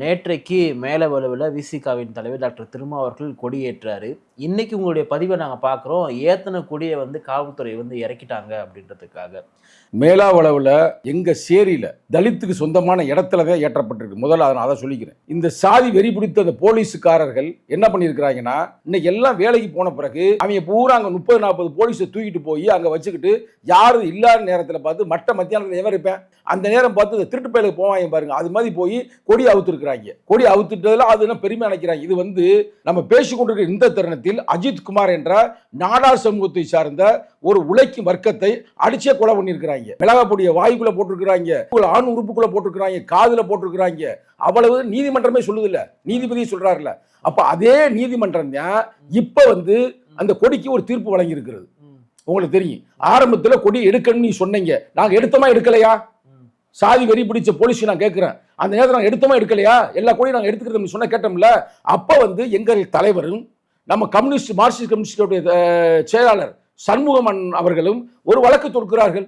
நேற்றைக்கு மேலவலுவில் விசிகாவின் தலைவர் டாக்டர் திருமாவர்கள் கொடியேற்றாரு. இன்னைக்கு உங்களுடைய பதிவை நாங்கள் பார்க்குறோம். ஏத்தன கொடியை வந்து காவல்துறை வந்து இறக்கிட்டாங்க அப்படின்றதுக்காக. மேலாவளவில் எங்கள் சேரியில் தலித்துக்கு சொந்தமான இடத்துல தான் ஏற்றப்பட்டிருக்கு. முதல்ல அதை நான் அதை சொல்லிக்கிறேன். இந்த சாதி வெறி பிடித்த அந்த போலீஸுக்காரர்கள் என்ன பண்ணியிருக்கிறாங்கன்னா இன்னைக்கு எல்லாம் வேலைக்கு போன பிறகு அவங்க பூரா அங்கே முப்பது நாற்பது போலீஸை தூக்கிட்டு போய் அங்கே வச்சுக்கிட்டு யாரும் இல்லாத நேரத்தில் பார்த்து மட்ட மத்தியானத்தில் எவன் இருப்பேன்? அந்த நேரம் பார்த்து திருட்டு பயலுக்கு போவாங்க பாருங்க. அது மாதிரி போய் கொடி அவுத்துருக்குறாங்க. கொடி அவுத்துட்டதில் அது என்ன பெருமை நினைக்கிறாங்க இது வந்து நம்ம பேசிக்கொண்டிருக்கிற இந்த தருணத்தில் அஜித் குமார் என்ற நாடார் சமூகத்தை சார்ந்த ஒரு உழைக்கும் வர்க்கத்தை அடிச்சே கொலை பண்ணியிருக்கிறாங்க. மிளகாப்பொடிய வாய்க்குள்ள போட்டிருக்கிறாங்க. உள்ள ஆண் உறுப்புக்குள்ள போட்டிருக்கிறாங்க. காதுல போட்டிருக்கிறாங்க. அவ்வளவு நீதிமன்றமே சொல்லுதில்ல. நீதிபதி சொல்றாருல அப்ப அதே நீதிமன்றம் தான் இப்ப வந்து அந்த கொடிக்கு ஒரு தீர்ப்பு வழங்கி இருக்கிறது உங்களுக்கு தெரியும். ஆரம்பத்துல கொடி எடுக்கணும்னு நீ சொன்னீங்க. நாங்க எடுத்தோமா எடுக்கலையா? சாதி வெறி பிடிச்ச போலீஸ் நான் கேட்கிறேன். அந்த நேரத்தில் நாங்கள் எடுத்தோமா எடுக்கலையா? எல்லா கொடியும் நாங்கள் எடுத்துக்கிறோம் சொன்ன கேட்டோம்ல. அப்போ வந்து எங்கள் தலைவரும் நம்ம கம்யூனிஸ்ட் மார்க்சிஸ்ட் கம்யூனிஸ்டோடைய செயலாளர் சண்முகமன் அவர்களும் ஒரு வழக்கு தொடுக்கிறார்கள்.